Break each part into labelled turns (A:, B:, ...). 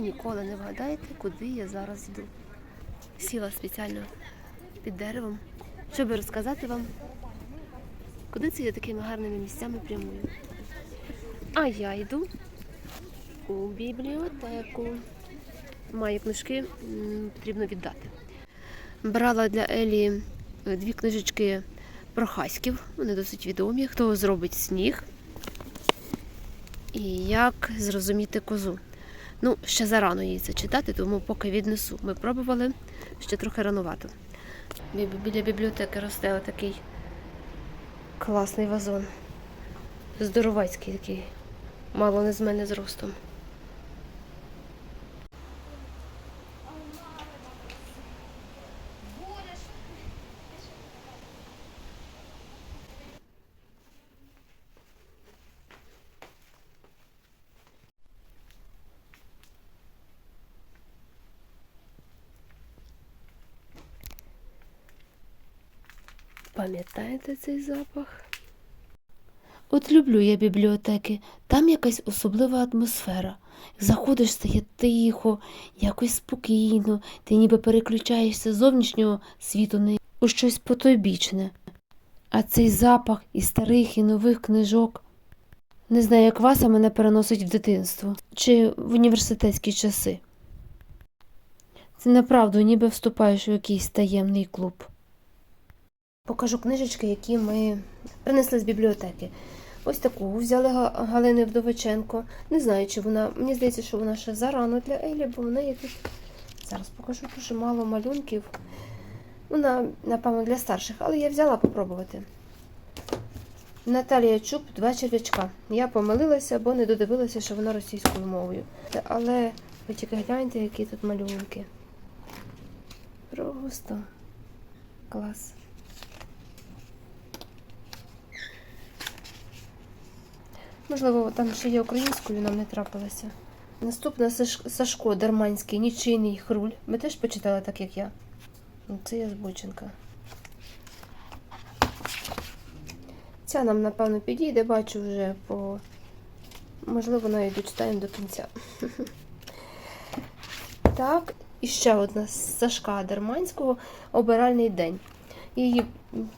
A: ніколи не вгадаєте, куди я зараз йду. Сіла спеціально під деревом, щоб розказати вам, куди це я такими гарними місцями прямую. А я йду у бібліотеку. Маю книжки, потрібно віддати. Брала для Елі е, дві книжечки про хаськів. Вони досить відомі. Хто зробить сніг і як зрозуміти козу. Ну, ще зарано їй це читати, тому поки віднесу. Ми пробували ще трохи ранувато. Біля бібліотеки росте отакий класний вазон. Здоровецький такий, мало не з мене зростом. Пам'ятаєте цей запах? От люблю я бібліотеки, там якась особлива атмосфера. Заходиш, стає тихо, якось спокійно, ти ніби переключаєшся з зовнішнього світу не у щось потойбічне. А цей запах і старих, і нових книжок. Не знаю, як вас, а мене переносить в дитинство чи в університетські часи. Це направду ніби вступаєш у якийсь таємний клуб. Покажу книжечки, які ми принесли з бібліотеки. Ось таку взяли Галини Вдовиченко. Не знаю, чи вона. Мені здається, що вона ще зарано для Елі, бо в неї тут. Зараз покажу дуже мало малюнків. Вона, напевно, для старших, але я взяла попробувати. Наталія Чуб, два черв'ячка. Я помилилася, бо не додивилася, що вона російською мовою. Але ви тільки гляньте, які тут малюнки. Просто клас. Можливо, там ще є українською, нам не трапилося. Наступна Сашко Дерманський, нічийний хруль. Ви теж почитали так, як я. Ну, Це я збоченка. Ця нам, напевно, підійде, бачу вже по. Можливо, навіть дочитаємо до кінця. Так, і ще одна з Сашка Дерманського обиральний день. Її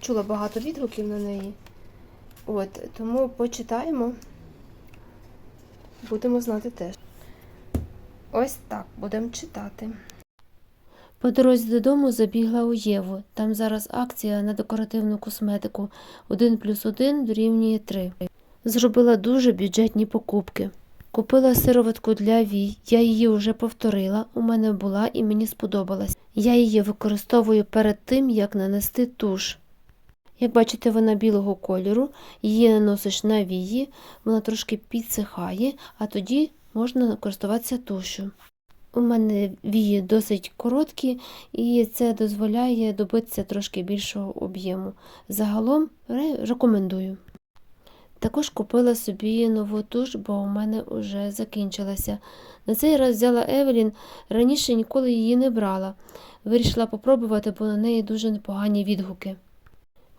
A: чула багато відгуків на неї. От, тому почитаємо. Будемо знати теж. Ось так, будемо читати. По дорозі додому забігла у Єву. Там зараз акція на декоративну косметику 1 плюс 1 дорівнює 3. Зробила дуже бюджетні покупки. Купила сироватку для вій, я її вже повторила, у мене була і мені сподобалась. Я її використовую перед тим, як нанести туш. Як бачите, вона білого кольору, її наносиш на вії, вона трошки підсихає, а тоді можна користуватися тушу. У мене вії досить короткі, і це дозволяє добитися трошки більшого об'єму. Загалом рекомендую. Також купила собі нову туш, бо у мене вже закінчилася. На цей раз взяла Евелін, раніше ніколи її не брала. Вирішила попробувати, бо на неї дуже непогані відгуки.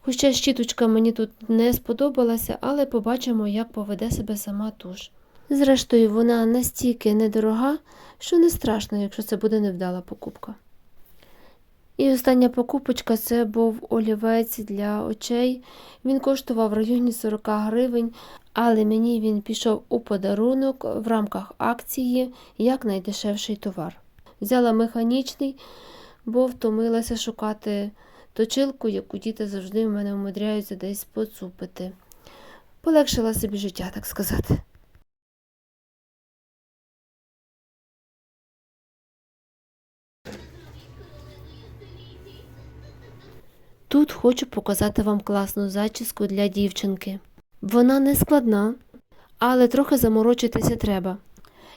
A: Хоча щіточка мені тут не сподобалася, але побачимо, як поведе себе сама туш. Зрештою, вона настільки недорога, що не страшно, якщо це буде невдала покупка. І остання покупочка це був олівець для очей. Він коштував в районі 40 гривень, але мені він пішов у подарунок в рамках акції як найдешевший товар. Взяла механічний, бо втомилася шукати точилку, яку діти завжди в мене вмудряються десь поцупити. Полегшила собі життя, так сказати. Тут хочу показати вам класну зачіску для дівчинки. Вона не складна, але трохи заморочитися треба.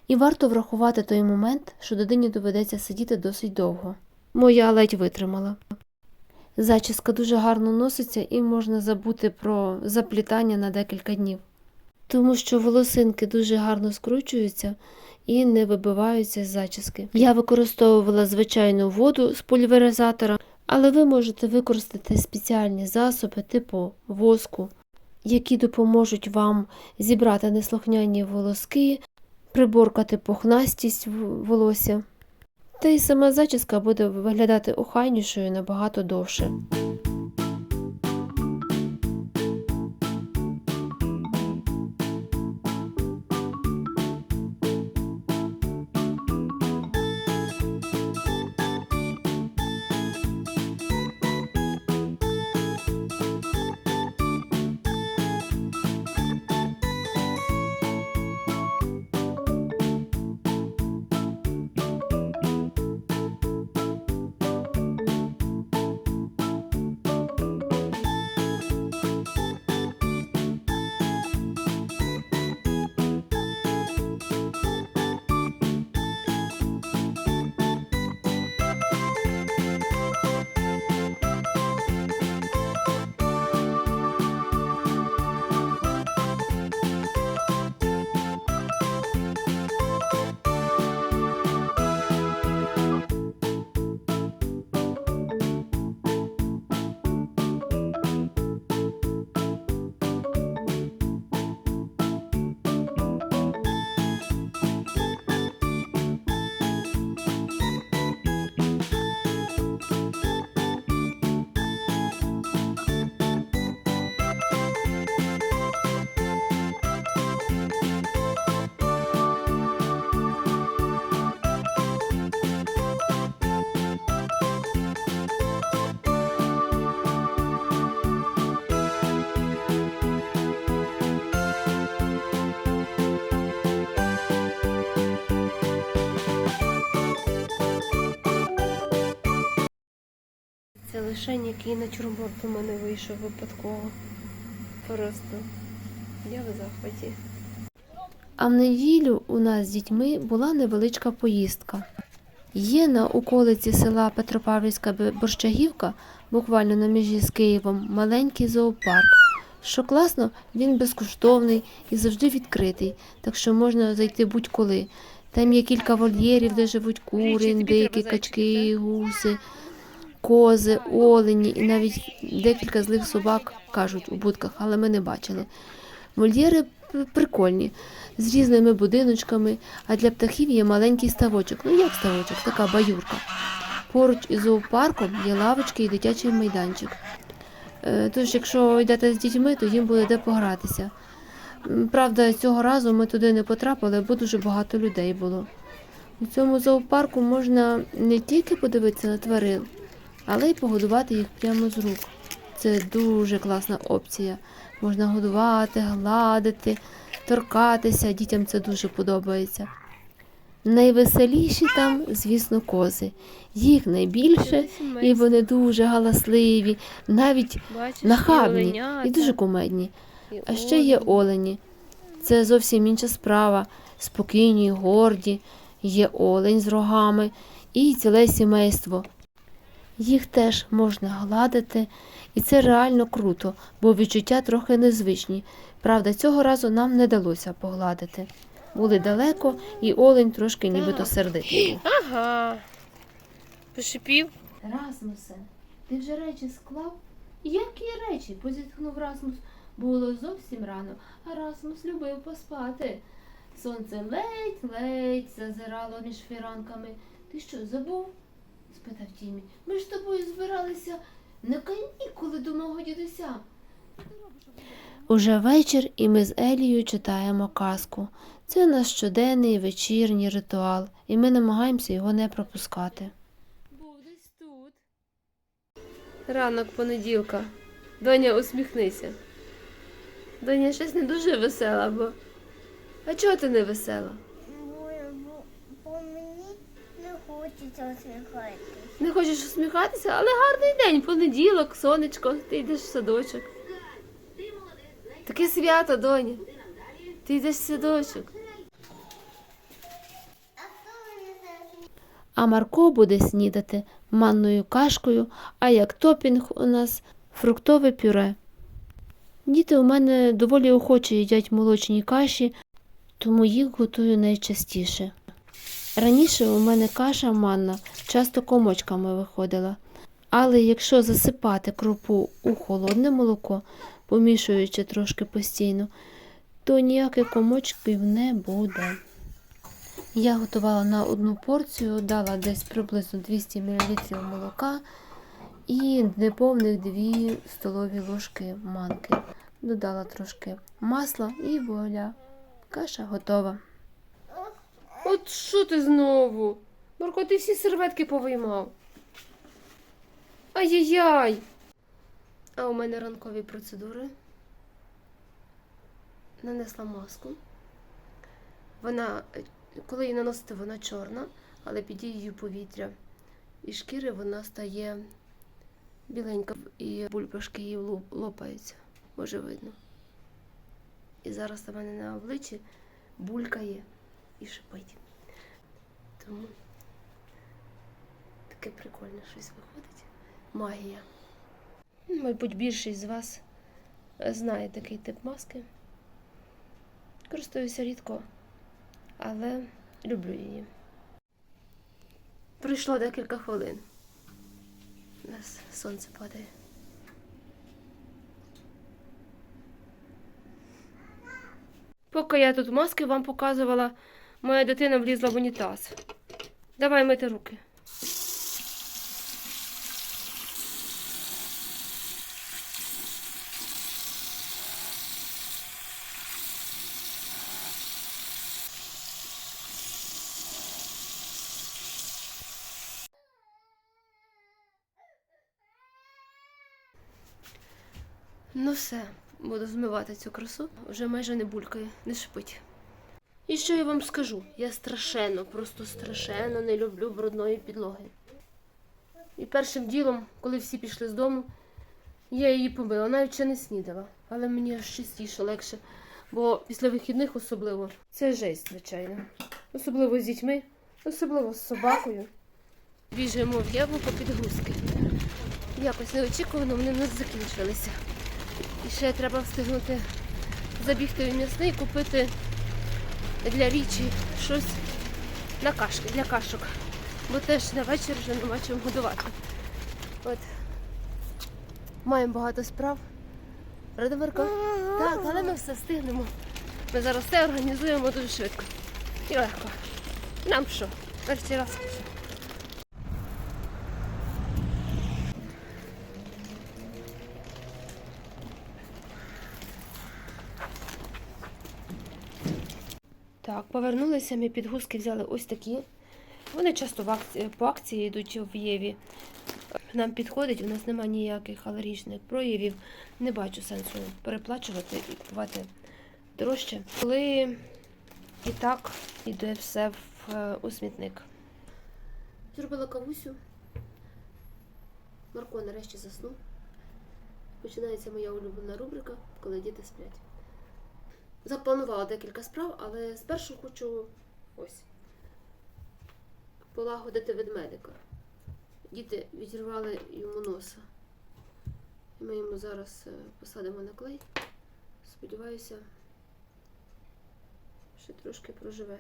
A: І варто врахувати той момент, що дитині доведеться сидіти досить довго. Моя ледь витримала. Зачіска дуже гарно носиться і можна забути про заплітання на декілька днів. Тому що волосинки дуже гарно скручуються і не вибиваються з зачіски. Я використовувала звичайну воду з пульверизатора, але ви можете використати спеціальні засоби типу воску, які допоможуть вам зібрати неслухняні волоски, приборкати пухнастість волосся. Та й сама зачіска буде виглядати охайнішою набагато довше. Лишень, який натюрморт у мене вийшов випадково. Просто я в захваті. А в неділю у нас з дітьми була невеличка поїздка. Є на околиці села Петропавлівська Борщагівка, буквально на межі з Києвом, маленький зоопарк. Що класно, він безкоштовний і завжди відкритий, так що можна зайти будь-коли. Там є кілька вольєрів, де живуть кури, індики, качки, гуси, кози, олені і навіть декілька злих собак кажуть у будках, але ми не бачили. Вольєри прикольні, з різними будиночками, а для птахів є маленький ставочок. Ну як ставочок, така баюрка. Поруч із зоопарком є лавочки і дитячий майданчик. Е, Тож, якщо йдете з дітьми, то їм буде де погратися. Правда, цього разу ми туди не потрапили, бо дуже багато людей було. У цьому зоопарку можна не тільки подивитися на тварин, але й погодувати їх прямо з рук. Це дуже класна опція. Можна годувати, гладити, торкатися. Дітям це дуже подобається. Найвеселіші там, звісно, кози. Їх найбільше, і вони дуже галасливі, навіть нахабні і дуже кумедні. А ще є олені. Це зовсім інша справа. Спокійні, горді, є олень з рогами і ціле сімейство. Їх теж можна гладити, і це реально круто, бо відчуття трохи незвичні. Правда, цього разу нам не далося погладити. Були далеко, і олень трошки нібито сердитий був.
B: Ага. Пошипів.
A: Расмусе, ти вже речі склав? Які речі? позітхнув Расмус. Було зовсім рано, а Расмус любив поспати. Сонце ледь-ледь зазирало між фіранками. Ти що, забув? Спитав Тімі. Ми ж з тобою збиралися на канікули до мого дідуся. Уже вечір, і ми з Елією читаємо казку. Це наш щоденний вечірній ритуал, і ми намагаємося його не пропускати.
B: Був десь тут. Ранок понеділка. Доня, усміхнися. Доня щось не дуже весела, бо. А чого ти не весела?
C: Бо, бо, бо мені не хочеться усміхатися.
B: Не хочеш усміхатися, але гарний день, понеділок, сонечко, ти йдеш в садочок. Таке свято, доня. Ти йдеш в садочок.
C: А
A: Марко буде снідати манною кашкою, а як топінг у нас фруктове пюре. Діти у мене доволі охоче їдять молочні каші, тому їх готую найчастіше. Раніше у мене каша манна часто комочками виходила, але якщо засипати крупу у холодне молоко, помішуючи трошки постійно, то ніяких комочків не буде.
D: Я готувала на одну порцію, дала десь приблизно 200 мл молока і неповних 2 столові ложки манки. Додала трошки масла і вуаля. Каша готова.
A: От що ти знову? Марко, ти всі серветки повиймав. Ай-яй-яй. А у мене ранкові процедури. Нанесла маску. Вона, коли її наносити, вона чорна, але під дією повітря і шкіри вона стає біленька, і бульбашки її лопаються, може видно. І зараз у мене на обличчі булькає і шипить. Тому таке прикольне щось виходить. Магія. Ну, Мабуть, більшість з вас е, знає такий тип маски. Користуюся рідко, але люблю її. Пройшло декілька хвилин. У нас сонце падає. Поки я тут маски вам показувала, моя дитина влізла в унітаз. Давай мити руки. Ну все, буду змивати цю красу. Вже майже не булькає, не шипить. І що я вам скажу? Я страшенно, просто страшенно не люблю брудної підлоги. І першим ділом, коли всі пішли з дому, я її помила, навіть ще не снідала. Але мені аж частіше легше, бо після вихідних особливо це жесть, звичайно. Особливо з дітьми, особливо з собакою. Біжимо в яблуко підгузки. Якось неочікувано вони в нас закінчилися. І ще треба встигнути забігти в м'ясний, купити для річі щось на кашки, для кашок. Бо теж на вечір вже нема чим годувати. От. Маємо багато справ. Радомирко? Так, але ми все встигнемо. Ми зараз все організуємо дуже швидко. І легко. Нам що? Перший раз. Так, повернулися, ми підгузки взяли ось такі. Вони часто в акції, по акції йдуть в Єві. Нам підходить, у нас немає ніяких алергічних проявів. Не бачу сенсу переплачувати і купувати дорожче. Коли і так йде все в е, у смітник. Зробила кавусю. Марко нарешті заснув. Починається моя улюблена рубрика, коли діти сплять. Запланувала декілька справ, але спершу хочу ось полагодити ведмедика. Діти відірвали йому носа. І Ми йому зараз е, посадимо на клей. Сподіваюся, ще трошки проживе.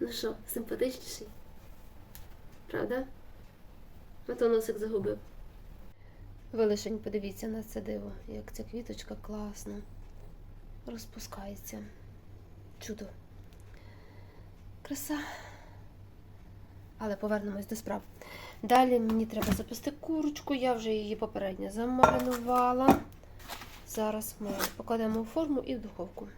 A: Ну що, симпатичніший? Правда? А то носик загубив. Ви лишень подивіться на це диво, як ця квіточка класно розпускається. Чудо. Краса. Але повернемось до справ. Далі мені треба запасти курочку, я вже її попередньо замаринувала. Зараз ми покладемо у форму і в духовку.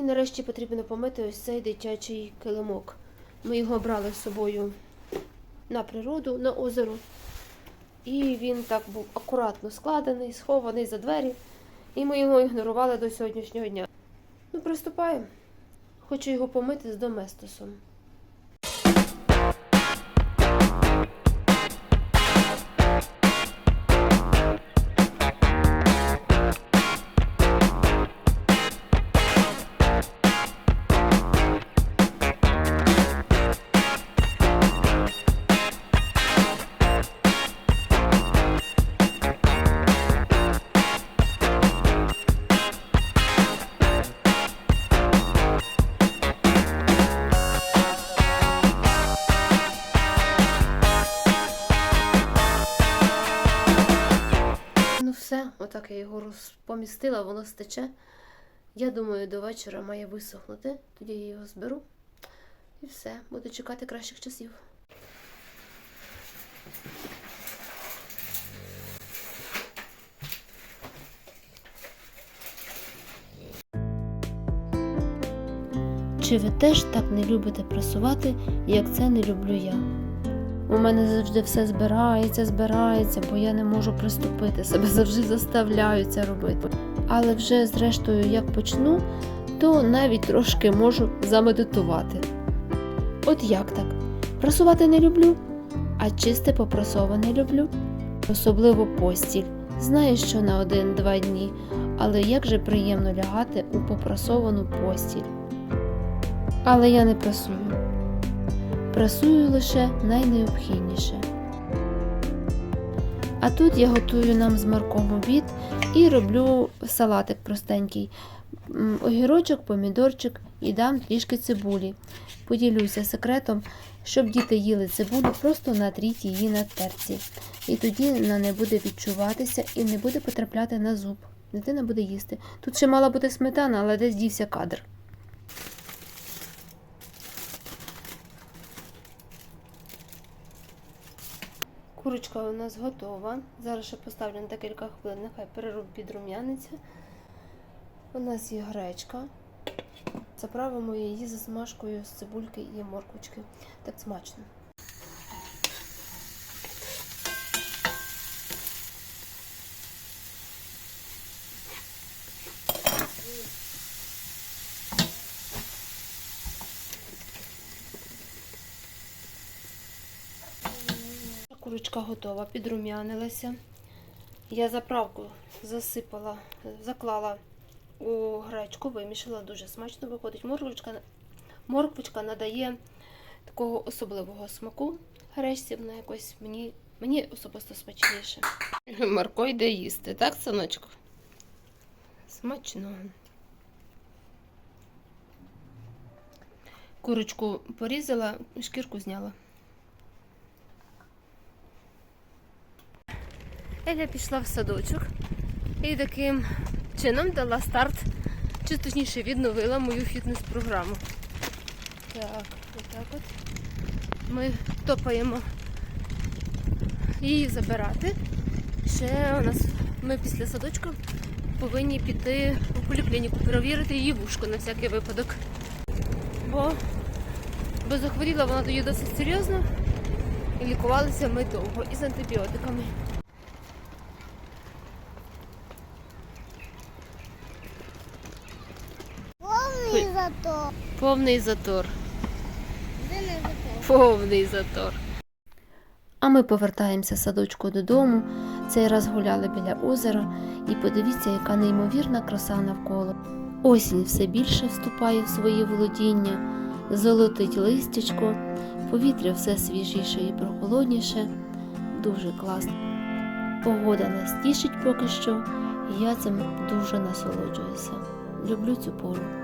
A: Мені нарешті потрібно помити ось цей дитячий килимок. Ми його брали з собою на природу, на озеро. І він так був акуратно складений, схований за двері. І ми його ігнорували до сьогоднішнього дня. Ну, приступаємо. Хочу його помити з доместосом.
B: Отак я його розпомістила, воно стече. Я думаю, до вечора має висохнути. Тоді я його зберу. І все, буду чекати кращих часів.
A: Чи ви теж так не любите прасувати, як це не люблю я? У мене завжди все збирається, збирається, бо я не можу приступити, себе завжди заставляю це робити. Але вже зрештою, як почну, то навіть трошки можу замедитувати. От як так? Прасувати не люблю, а чисте попрасоване люблю. Особливо постіль. Знаю, що на один-два дні, але як же приємно лягати у попрасовану постіль. Але я не прасую. Прасую лише найнеобхідніше. А тут я готую нам з Марком обід і роблю салатик простенький. Огірочок, помідорчик і дам трішки цибулі. Поділюся секретом, щоб діти їли цибулю, просто натріть її на терці. І тоді вона не буде відчуватися і не буде потрапляти на зуб. Дитина буде їсти. Тут ще мала бути сметана, але десь дівся кадр.
B: Курочка у нас готова. Зараз ще поставлю на декілька хвилин, нехай перероб підрум'яниться. У нас є гречка. Заправимо її за смажкою з цибульки і морквочки. Так смачно. Курочка готова, підрум'янилася. Я заправку засипала, заклала у гречку, вимішала, дуже смачно виходить. Морквочка, морквочка надає такого особливого смаку гречці, вона якось мені, мені особисто смачніше. Марко йде їсти, так, синочку? Смачно. Курочку порізала, шкірку зняла. Еля пішла в садочок і таким чином дала старт, чи точніше відновила мою фітнес-програму. Так, отак от. Ми топаємо її забирати. Ще у нас ми після садочку повинні піти у поліклініку, перевірити її вушко на всякий випадок. Бо, бо захворіла вона тоді досить серйозно і лікувалися ми довго із антибіотиками.
C: Повний.
B: Повний затор. Повний затор.
A: А ми повертаємося садочку додому. Цей раз гуляли біля озера, і подивіться, яка неймовірна краса навколо. Осінь все більше вступає в свої володіння, золотить листячко, повітря все свіжіше і прохолодніше. Дуже класно. Погода нас тішить поки що, і я цим дуже насолоджуюся. Люблю цю пору.